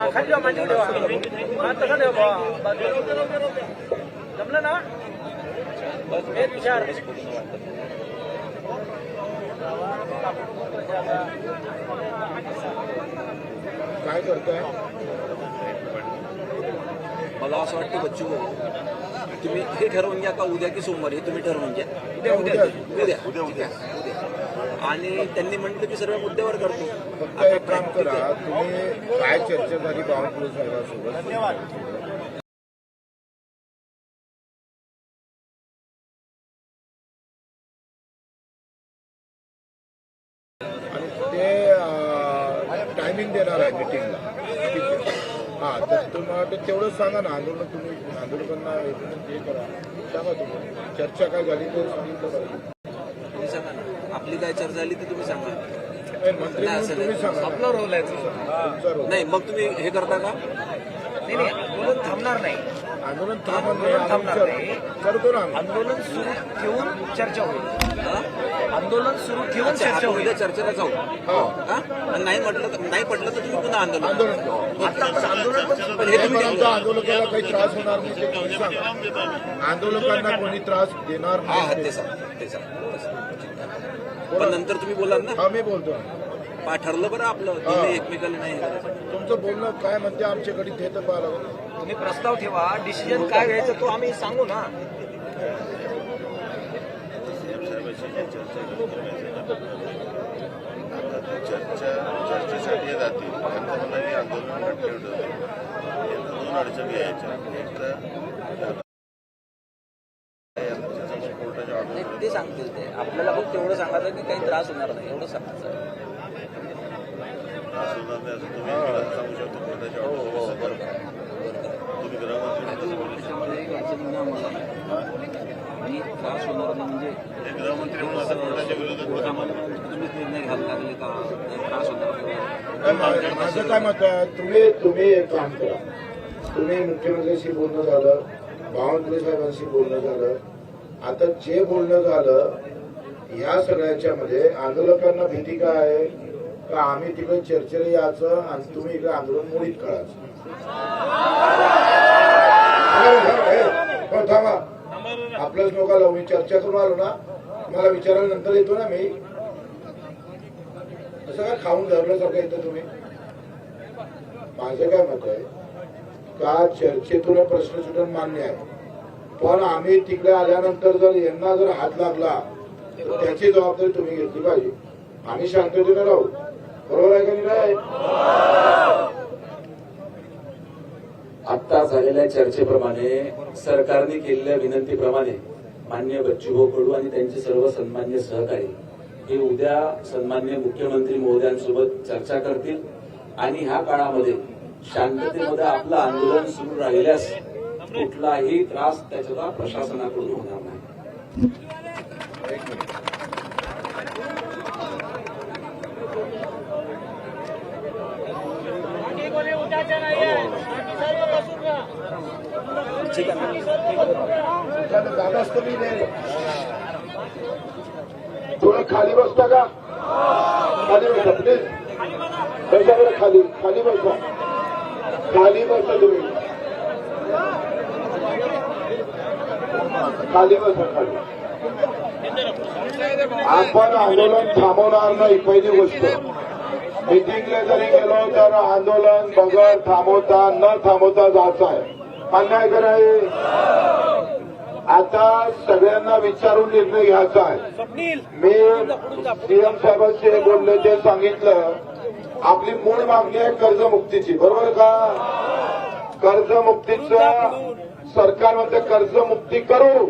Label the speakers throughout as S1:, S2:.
S1: खाली जाऊ मांडी ठेवा. हा, तसं ठेवा बुवा. बाजूला. जमलं ना? एक विचार.
S2: काय करताय?
S3: मला असं वाटतं बच्चू भाऊ तुम्ही हे ठरवून घ्या का उद्या की सोमवार? हे तुम्ही ठरवून घ्या.
S2: उद्या,
S3: उद्या.
S2: उद्या.
S3: उद्या. उद्या उद्या. आणि त्यांनी म्हटलं की सर्व मुद्द्यावर करतो.
S2: फक्त
S3: आता
S2: एक काम करा तुम्ही काय चर्चा झाली बावनकुळे साहेबांसोबत आणि ते टायमिंग देणार आहे मिटिंगला हां तर तुम्हाला ते तेवढंच सांगा ना. आंदोलन तुम्ही आंदोलकांना हे करा. सांगा तुम्ही. चर्चा काय झाली ते सांगितलं पाहिजे
S3: तुम्ही सांगा ना आपली काय चर्चा झाली ती तुम्ही सांगा
S2: नाही,
S3: असं
S2: तुम्ही
S3: नाही.
S2: सांगा
S1: आपला रोल आहे तो.
S3: नाही मग तुम्ही हे करता का
S1: नाही नाही आंदोलन थांबणार नाही
S2: आंदोलन थांबत नाही
S1: आंदोलन थांबणार
S2: आम्ही
S1: नाही.
S2: कर- करतो ना आम्ही.
S1: आंदोलन सुरू ठेवून चर्चा होईल
S3: हा?
S1: आंदोलन सुरू ठेवून
S3: अच्छा,
S1: चर्चा
S3: आपण
S1: होईल
S3: उद्या चर्चेला जाऊ
S2: हा
S3: हा? आणि नाही म्हटलं तर नाही पटलं तर तुम्ही पुन्हा आंदोलन
S2: आंदोलन करू.
S1: आता पण आंदोलन पण
S3: पण हे तुम्ही
S2: आंदोलकाला काही त्रास होणार नाही ते तुम्ही सांगा आंदोलकांना कोणी त्रास देणार
S3: हा हा
S2: नाही
S3: ते ते सांग ते सांग. पण नंतर तुम्ही बोलाल ना?
S2: हा मी बोलतो.
S3: पा ठरलं बरं आपलं दोन्ही एकमेकाला नाही हे करायचं.
S2: तुमचं बोलणं काय म्हणते आमच्याकडे ते तर लागेल.
S1: तुम्ही प्रस्ताव ठेवा डिसिजन काय घ्यायचं तो आम्ही सांगू ना.
S4: चर्चा चर्चेसाठी जातील. त्यांना आंदोलन ठेवलं. दोन अडचणी यायच्या. एक तर यांच्या कोर्टाच्या
S3: नाही,
S4: ऑर्डर
S3: ते सांगतील ते आपल्याला फक्त तेवढं सांगायचं की काही त्रास होणार नाही एवढं सांगायचं बरोबर आणि त्रास होणार नाही म्हणजे
S4: हे
S3: तुम्हीच निर्णय घ्यायला लागले का? त्रास होणार नाही.
S2: मा- माझं काय मत आहे तुम्ही तुम्ही एक काम करा. तुम्ही मुख्यमंत्र्यांशी बोलणं झालं बावनकुळे साहेबांशी बोलणं झालं. आता जे बोलणं झालं या सगळ्याच्या मध्ये आंदोलकांना भीती काय आहे? का आम्ही तिकडे चर्चेला यायचं आणि तुम्ही इकडे आंदोलन मोडीत करायचं? थांबा आपल्याच लोकांना मी चर्चा करून आलो ना मला विचारायला नंतर येतो ना मी. असं काय खाऊन धरल्यासारखं येतं तुम्ही? माझं काय मत आहे का चर्चेतून प्रश्न सुटून मान्य आहे? पण आम्ही तिकडे आल्यानंतर जर यांना जर हात लागला तर त्याची जबाबदारी तुम्ही घेतली पाहिजे. आम्ही शांततेने राहू. बरोबर आहे का नाही
S5: आता झालेल्या चर्चेप्रमाणे सरकारने केलेल्या विनंतीप्रमाणे मान्य बच्चूभाऊ कडू आणि त्यांचे सर्व सन्मान्य सहकारी हे उद्या सन्मान्य मुख्यमंत्री महोदयांसोबत चर्चा करतील. आणि ह्या काळामध्ये शांततेमध्ये आपलं आंदोलन सुरू राहिल्यास कुठलाही त्रास त्याच्याला प्रशासनाकडून होणार नाही
S2: एक मिनिट
S3: ठीक आहे
S2: एखादं जागा असतं मी नाही थोडं खाली बसता का खाली बसा प्लीज त्याच्याकडे खाली खाली बसा खाली बसा तुम्ही खाली बसा खाली आपण आंदोलन थांबवणार नाही पहिली गोष्ट मिटिंगला जरी गेलो तर आंदोलन बगर थांबवता न थांबवता जायचं आहे. अन्याय कराय आता सगळ्यांना विचारून निर्णय घ्यायचा आहे. मी सीएम साहेबांशी बोलले ते सांगितलं आपली मूळ मागणी आहे कर्जमुक्तीची. बरोबर का? कर्जमुक्तीचं सरकारमध्ये कर्जमुक्ती करू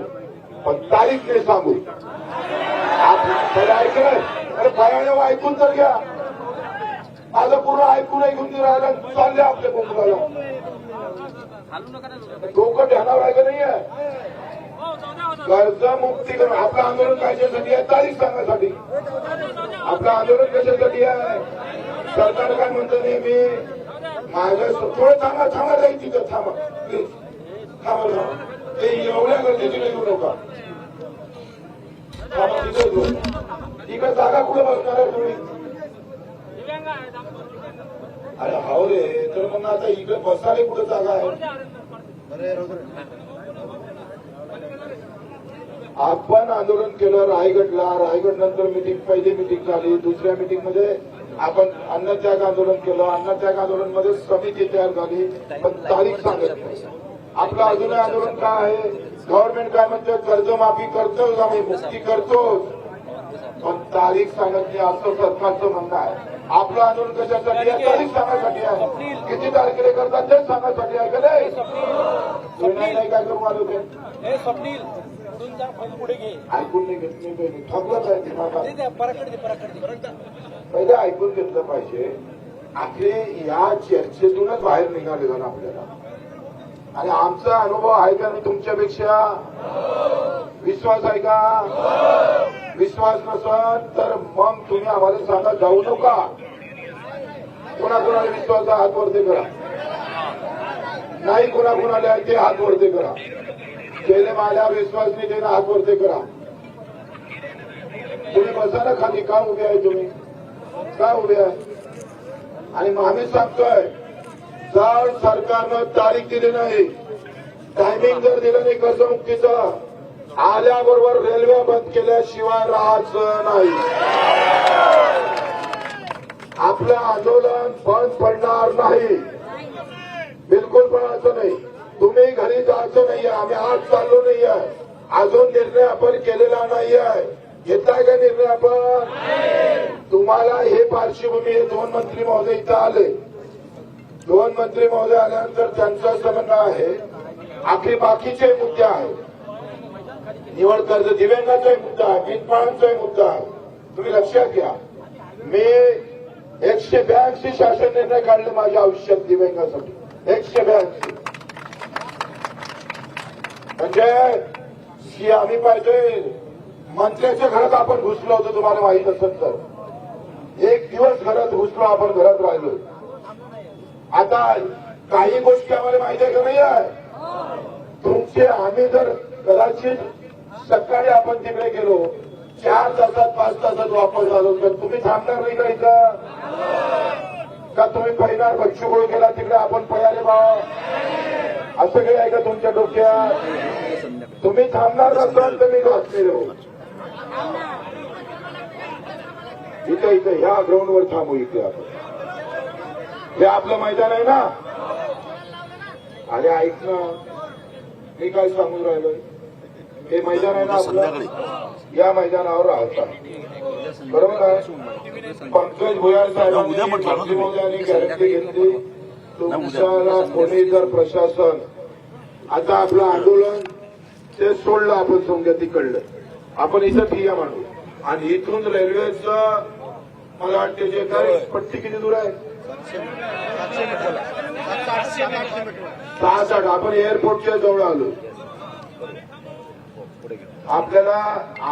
S2: पण तारीख नाही सांगू. आप- पहिलं ऐकलंय? अरे भयाने ऐकून तर घ्या. माझं पूर्ण ऐकून ऐकून ते राहिलं चालले आपल्या कोकणाला डोकं ध्यानावर आहे का नाही आहे कर्जमुक्ती करून आपलं आंदोलन कशासाठी आहे तारीख सांगण्यासाठी आपलं आंदोलन कशासाठी आहे? सरकार काय म्हणतं नेहमी? माझ्या थोडं थांबा थांबा जाईल तिथं थांबा. प्लीज थांबा थांबा. ते एवढ्या गर्दीची येऊ नका. थांबा तिथं इकडे जागा कुठे बसणार आहे तुम्ही अरे हाव रे तर मग आता इकडे बसायला कुठे जागा आहे? आपण आंदोलन केलं रायगडला रायगड नंतर मिटिंग पहिली मिटिंग झाली. दुसऱ्या मिटिंगमध्ये आपण अन्नत्याग आंदोलन केलं. अन्नत्याग आंदोलनमध्ये समिती तयार झाली. पण तारीख सांगत नाही. आपलं अजूनही आंदोलन काय आहे? गव्हर्नमेंट काय म्हणते? कर्जमाफी करतोच आम्ही मुक्ती करतोच. पण तारीख सांगत नाही असं सरकारचं म्हणणं आहे. आपलं आंदोलन कशासाठी आहे तारीख सांगण्यासाठी आहे. किती तारखेला करतात तेच सांगण्यासाठी आहे का नाही? काय करून आलो ते?
S1: पहिले
S2: ऐकून नाही घेत आहे
S1: ते दे.
S2: पहिले ऐकून घेतलं पाहिजे. आपले या चर्चेतूनच बाहेर निघाले जाणं आपल्याला. आणि आमचा अनुभव आहे का नाही तुमच्यापेक्षा? विश्वास आहे का? विश्वास नसल तर मग तुम्ही आम्हाला सांगा जाऊ नका. कोणाकोणाला विश्वास हात वरती करा. नाही कोणाकोणाला आहे ते हात वरती करा. गेले माझ्या विश्वास नाही हात वरती करा. तुम्ही बसा ना खाली का उभे आहे तुम्ही? का उभे आहे? आणि मग आम्ही सांगतोय जर सरकारनं तारीख दिली नाही टायमिंग जर दिलं नाही कर्जमुक्तीचं आल्याबरोबर रेल्वे बंद केल्याशिवाय राहायचं नाही. आपलं आंदोलन बंद पडणार नाही. बिलकुल पडायचं नाही. तुम्ही घरी जायचं नाहीये. आम्ही आज चाललो नाहीये. अजून निर्णय आपण केलेला नाहीये. घेताय का निर्णय आपण? तुम्हाला हे पार्श्वभूमी हे दोन मंत्री महोदय इथं आले. दोन मंत्री महोदय आल्यानंतर त्यांचं असं म्हणणं आहे आखरी बाकीचे मुद्दे आहेत. निवड कर्ज दिव्यांगाचाही मुद्दा आहे मीनपाळांचाही मुद्दा आहे. तुम्ही लक्षात घ्या. मी एकशे ब्याऐंशी शासन निर्णय काढले माझ्या आयुष्यात दिव्यांगासाठी. एकशे ब्याऐंशी. म्हणजे की आम्ही पाहिजे. मंत्र्याच्या घरात आपण घुसलो होतो तुम्हाला माहीत असेल तर. एक दिवस घरात घुसलो आपण घरात राहिलो. आता काही गोष्टी आम्हाला माहिती आहे का नाही? आहे तुमचे आम्ही जर कदाचित सकाळी आपण तिकडे गेलो चार तासात पाच तासात वापस आलो. तर तुम्ही थांबणार नाही का इथं? का तुम्ही पहिला बच्चूगोळ केला तिकडे? आपण पयारे भाव असं काही आहे का तुमच्या डोक्यात? तुम्ही थांबणार नसाल तर मी वाचलेलो हो. इथं इथं ह्या ग्राउंडवर थांबू इथे आपण. हे आपलं मैदान आहे ना? अरे ऐक ना मी काय सांगून राहिलोय? हे मैदान आहे ना आपलं? या मैदानावर राहता बरोबर आहे? पंकज भुयार साहेबांनी गॅरंटी घेतली. तुमच्याला कोणी जर प्रशासन आता आपलं आंदोलन ते सोडलं आपण समजा तिकडलं. आपण इथं ठिया मांडू. आणि इथून रेल्वेचं मला वाटते जे काय पट्टी किती दूर आहे? सहा साठ आपण एअरपोर्टच्या जवळ आलो. आपल्याला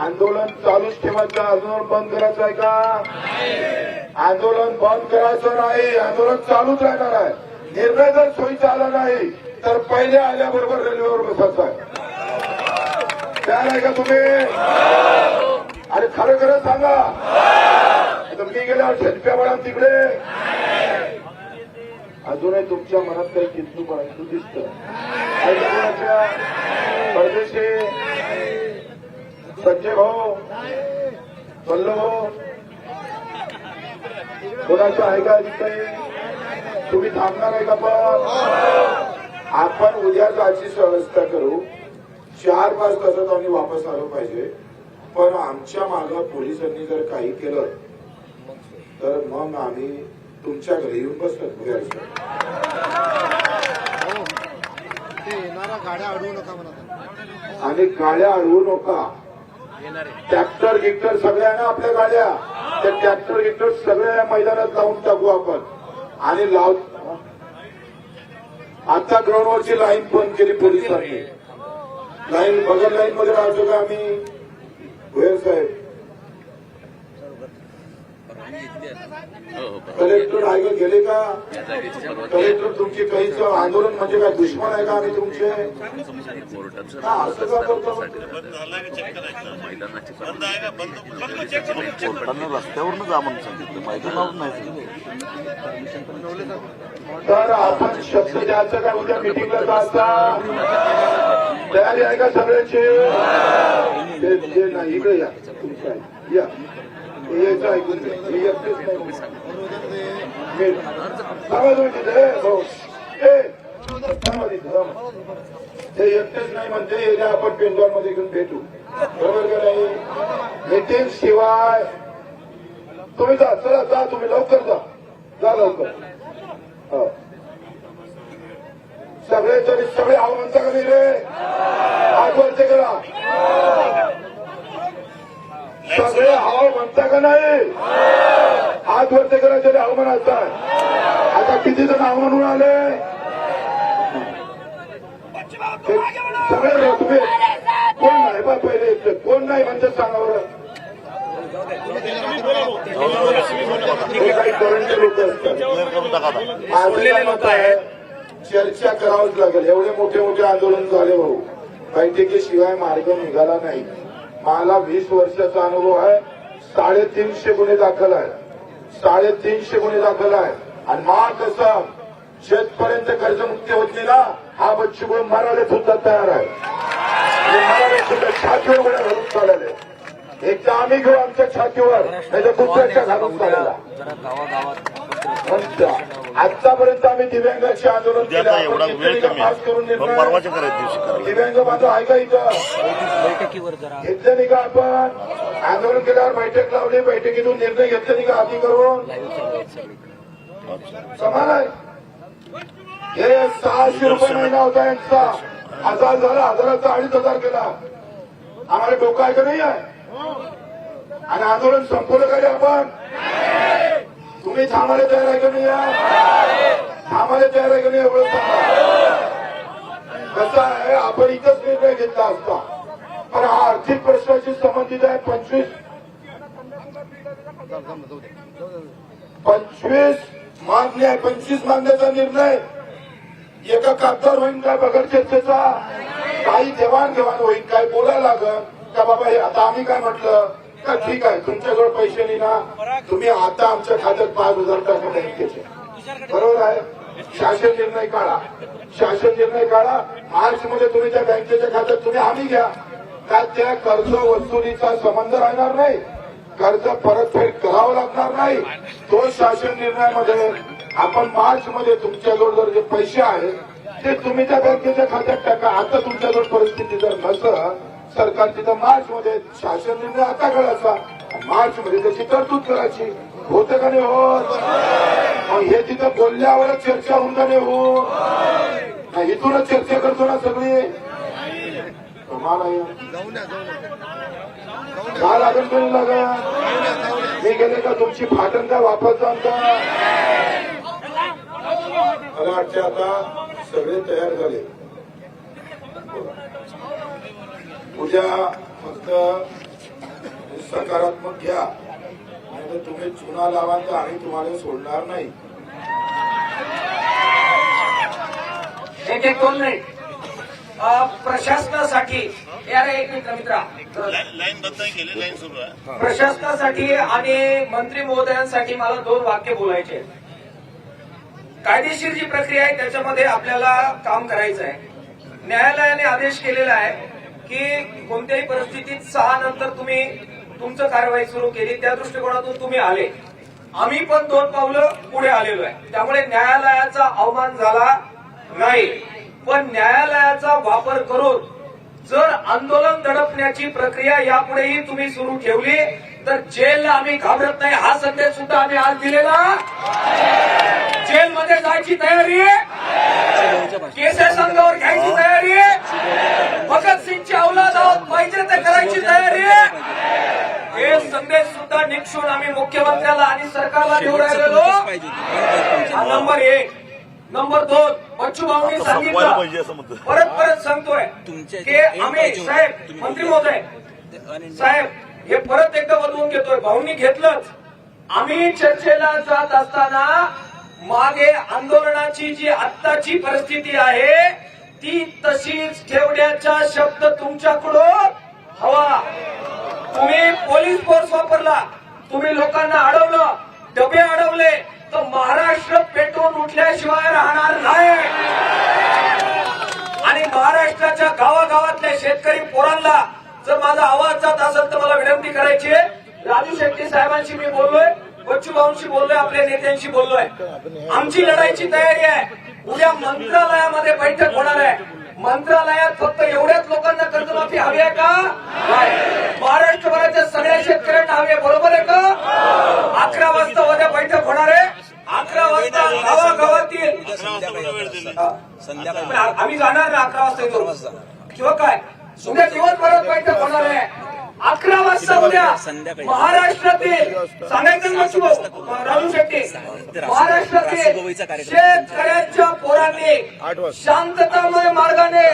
S2: आंदोलन चालूच ठेवायचं आंदोलन बंद करायचं आहे का? आंदोलन बंद करायचं नाही. आंदोलन चालूच राहणार आहे. निर्णय जर सोयीचा आला नाही तर पहिले आल्याबरोबर रेल्वेवर बसायचं आहे तयार आहे का तुम्ही? अरे खरं खरं सांगा. आता मी गेल्यावर झटप्या म्हणा तिकडे. अजूनही तुमच्या मनात काही किंतू परंतु दिसत परदेशी संजय भाऊ पल्लव भाऊ कोणाचं आहे का काही तुम्ही थांबणार आहे का पण? आपण उद्या जायची व्यवस्था करू. चार पाच तासात आम्ही वापस आलो पाहिजे. पण आमच्या मागं पोलिसांनी जर काही केलं तर मग आम्ही तुमच्या घरी येऊन बसतो. भुयारचं. आणि गाड्या अडवू नका. ट्रॅक्टर गिक्टर सगळ्या ना आपल्या गाड्या. त्या ट्रॅक्टर गिक्टर सगळ्या या मैदानात लावून टाकू आपण. आणि लाव आता ग्राउंडवरची लाईन बंद केली पोलिसांनी. लाईन बगल लाईन मध्ये राहतो का आम्ही? साहेब. कलेक्टर आहे का? गेले का कलेक्टर तुमची काहीच आंदोलन म्हणजे काय दुश्मन आहे का आम्ही तुमचे? हा, असं का करतो?
S4: म्हणून सांगितलं. मैदानावर नाही
S2: तर आपण शब्द द्यायचं का? उद्या मिटिंगला जायचा तयारी आहे का सगळ्याची? नाही. इकडे या. तुमचं आहे. या. तुम्ही ते एकटेच नाही म्हणते आपण पेंडॉलमध्ये घेऊन भेटू बरोबर का नाही मीटिंग शिवाय तुम्ही जा चला जा तुम्ही लवकर जा जा लवकर हो. सगळे तरी सगळे आव म्हणता का नाही रे हात वरचे करा सगळे हाव म्हणता का नाही? हात वरचे करा तरी हाव म्हणायचा आता किती जण हाव म्हणून आले? सगळे तुम्ही कोण नाही बा पहिले. कोण नाही म्हणजे सांगा बरं काही लोक असतात. चर्चा करावंच लागेल. एवढे मोठे मोठे आंदोलन झाले भाऊ. बैठकीशिवाय मार्ग निघाला नाही. मला वीस वर्षाचा अनुभव आहे. साडेतीनशे गुन्हे दाखल आहे साडेतीनशे गुन्हे दाखल आहे आणि मा कसं शेतपर्यंत कर्जमुक्ती होत नाही ना हा बच्चू मराठे सुद्धा तयार आहे. आणि सुद्धा छातीवर गुन्हे घालून चालले एकदा आम्ही घेऊ आमच्या छातीवर. तर दुसऱ्याच्या घालून चालला पण आतापर्यंत आम्ही दिव्यांगाचे आंदोलन केलं. पास करून दिव्यांग बांधव आहे का इथं?
S3: बैठकीवर जरा.
S2: घेतलं नाही का आपण? आंदोलन केल्यावर बैठक लावली. बैठकीतून निर्णय घेतले नाही का आधी करून? समान आहे हे सहाशे रुपये महिना होता यांचा. हजार झाला. हजाराचा अडीच हजार केला. आम्हाला डोकं आहे का नाही आहे? आणि आंदोलन संपवलं का आपण? तुम्ही थांबायला तयार आहे का नाही थांबायला तयार आहे का नाही एवढं सांगा. कसं आहे आपण इथंच निर्णय घेतला असता. पण हा आर्थिक प्रश्नाशी संबंधित आहे पंचवीस. पंचवीस मागणी आहे पंचवीस मागण्याचा निर्णय. एका कागदावर होईल काय बगड चर्चेचा? काही देवाणघेवाण होईल काय बोलायला लागल. का बाबा हे आता आम्ही काय म्हटलं? का ठीक आहे तुमच्याजवळ पैसे नाही ना? तुम्ही आता आमच्या खात्यात पाच हजार टाका बँकेचे बरोबर आहे? शासन निर्णय काढा. शासन निर्णय काढा. मार्च मध्ये तुम्ही त्या बँकेच्या खात्यात तुम्ही हमी घ्या. का त्या कर्ज वसुलीचा संबंध राहणार नाही? कर्ज परतफेड करावं लागणार नाही. तो शासन निर्णयामध्ये आपण मार्च मध्ये तुमच्याजवळ जर जे पैसे आहेत ते तुम्ही त्या बँकेच्या खात्यात टाका. आता तुमच्याजवळ परिस्थिती जर नसं सरकार तिथं मार्च मध्ये शासन निर्णय आता करायचा. मार्च मध्ये त्याची तरतूद करायची. होत का नाही होत. मग हे तिथं बोलल्यावरच चर्चा होऊन. का नाही हो नाही, इथूनच चर्चा करतो ना सगळी. आहे. का लागेल तरी लागा मी गेले का तुमची फाटण काय वापस आमचा मला वाटते आता सगळे तयार झाले. उद्या फक्त सकारात्मक घ्या. नाही तुम्ही चुना लावाल तर आम्ही तुम्हाला सोडणार नाही.
S6: एक एक दोन मिनिट प्रशासनासाठी प्रशासनासाठी आणि मंत्री महोदयांसाठी मला दोन वाक्य बोलायचे. कायदेशीर जी प्रक्रिया आहे त्याच्यामध्ये आपल्याला काम करायचं आहे. न्यायालयाने आदेश केलेला आहे की कोणत्याही परिस्थितीत सहा नंतर तुम्ही तुमचं कारवाई सुरू केली त्या दृष्टिकोनातून तुम्ही आले. आम्ही पण दोन पावलं पुढे आलेलो आहे. त्यामुळे न्यायालयाचा अवमान झाला नाही. पण न्यायालयाचा वापर करून जर आंदोलन दडपण्याची प्रक्रिया यापुढेही तुम्ही सुरू ठेवली तर जेलला आम्ही घाबरत नाही. हा संदेश सुद्धा आम्ही आज दिलेला जेलमध्ये जायची तयारी केसेस अंगावर घ्यायची तयारी आहे भगतसिंगची अवलाद आहोत पाहिजे ते करायची तयारी आहे हे संदेश निक्षून आम्ही मुख्यमंत्र्याला आणि सरकारला देऊ राहिलेलो हा नंबर एक. नंबर दोन बच्चू भाऊनी सांगितलं. परत परत सांगतोय की आम्ही साहेब मंत्री महोदय साहेब हे परत एकदा बदलून घेतोय. भाऊनी घेतलंच. आम्ही चर्चेला जात असताना मागे आंदोलनाची जी आत्ताची परिस्थिती आहे ती तशीच ठेवण्याचा शब्द तुमच्याकडून हवा. तुम्ही पोलीस फोर्स वापरला. तुम्ही लोकांना अडवलं डबे अडवले तर महाराष्ट्र पेटवून उठल्याशिवाय राहणार नाही. आणि महाराष्ट्राच्या गावागावातल्या शेतकरी पोरांना जर माझा आवाज जात असेल तर मला विनंती करायची आहे राजू शेट्टी साहेबांशी मी बोललोय बच्चू भाऊंशी बोललोय आपल्या नेत्यांशी बोललोय. आमची लढाईची तयारी आहे. उद्या मंत्रालयामध्ये बैठक होणार आहे. मंत्रालयात फक्त एवढ्याच लोकांना कर्जमाफी हवी आहे का? महाराष्ट्रभराच्या सगळ्या शेतकऱ्यांना हवी आहे बरोबर आहे का? अकरा वाजता उद्या बैठक होणार आहे. अकरा वाजता गावागावातील आम्ही जाणार ना अकरा वाजता येतो
S3: वाजता.
S6: किंवा काय? उद्या दिवसभरात बैठक होणार आहे. अकरा वाजता उद्या. महाराष्ट्रातील सांगायचं ना बच्चू भाऊ, राजू शेट्टी महाराष्ट्रातील शेतकऱ्यांच्या पोरांनी शांततामय मार्गाने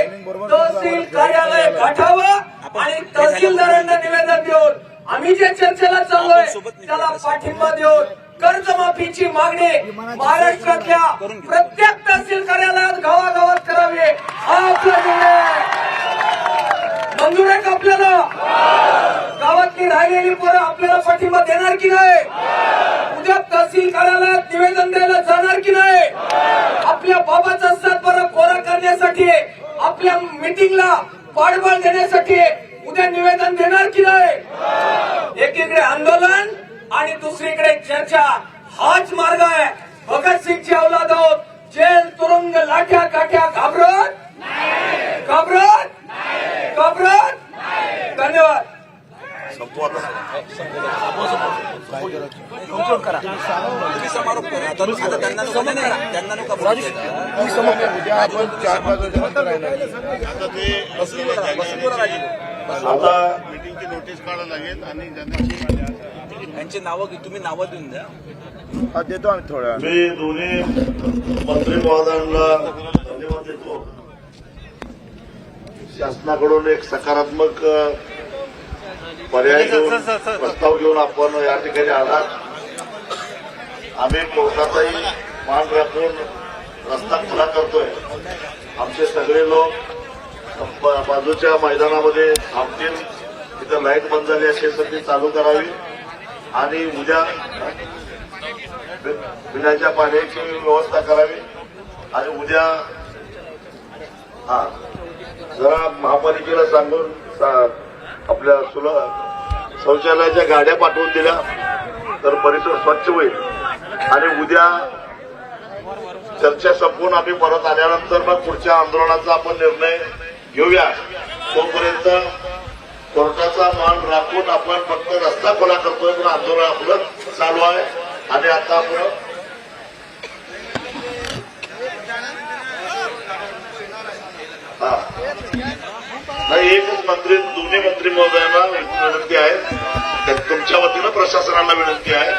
S6: तहसील कार्यालय गाठावं आणि तहसीलदारांना निवेदन देऊन आम्ही जे चर्चेला चाललोय त्याला पाठिंबा देऊन कर्जमाफीची मागणी महाराष्ट्रातल्या प्रत्येक तहसील कार्यालयात गावागावात करावी. हा आपला निर्णय. मंजूर आहे का आपल्याला. गावातली राहिलेली पोरं आपल्याला पाठिंबा देणार की नाही? उद्या तहसील कार्यालयात निवेदन द्यायला जाणार की नाही? आपल्या बाबाचा सातबारा कोरा करण्यासाठी आपल्या मिटिंगला पाठबळ देण्यासाठी उद्या निवेदन देणार की नाही? एकीकडे आंदोलन आणि दुसरीकडे चर्चा हाच मार्ग आहे. भगतसिंगची औलाद आहोत जेल तुरुंग लाठ्या काठ्या घाबरत? घाबरत? घाबरत धन्यवाद.
S3: आता
S4: मीटिंगची नोटीस काढायला लागेल आणि ज्यांना
S3: यांची नावं तुम्ही नावं देऊन द्या.
S2: हा, देतो आम्ही थोड्या.
S4: मी दोन्ही मंत्री महोदयांना धन्यवाद देतो. शासनाकडून एक सकारात्मक पर्याय घेऊन प्रस्ताव घेऊन आपण या ठिकाणी आलात. आम्ही कोर्टाचाही मान राखून रस्ता खुला करतोय. आमचे सगळे लोक बाजूच्या मैदानामध्ये थांबतील. तिथं लाइट बंद झाली असेल तर ती चालू करावी. आणि उद्या पिण्याच्या पाण्याची व्यवस्था करावी. आणि उद्या हा जरा महापालिकेला सांगून आपल्या सुल शौचालयाच्या गाड्या पाठवून दिल्या तर परिसर स्वच्छ होईल. आणि उद्या चर्चा संपवून आम्ही परत आल्यानंतर मग पुढच्या आंदोलनाचा आपण निर्णय घेऊया. तोपर्यंत कोर्टाचा मान राखून आपण फक्त रस्ता खुला करतोय पण आंदोलन आपलं चालू आहे. आणि आता आपण हा. नाही एकच मंत्री दोन्ही मंत्री महोदयांना विनंती आहे. तुमच्या वतीनं प्रशासनाला विनंती आहे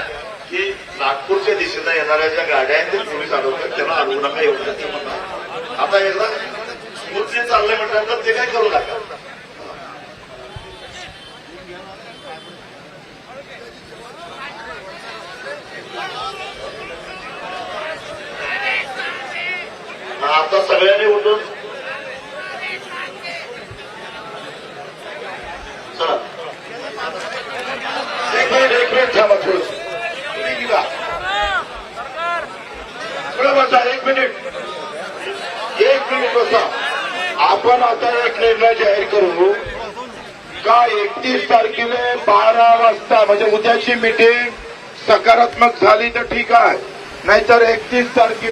S4: की नागपूरच्या दिशेनं येणाऱ्या ज्या गाड्या आहेत ते पोलीस अडवतात त्यांना अडवू नका एवढं ते आता याला स्मूथली चाललंय म्हटल्यानंतर ते काय करू नका. आता सगळ्यांनी उठून चला
S2: एक मिनिट एक मिनिट थांबा थोडं तुम्ही निघा. थोडं बसा एक मिनिट एक मिनिट बसा आपण आता एक निर्णय जाहीर करू का एकतीस तारखेला बारा वाजता म्हणजे उद्याची मीटिंग सकारात्मक झाली तर ठीक आहे. नाहीतर एकतीस तारखे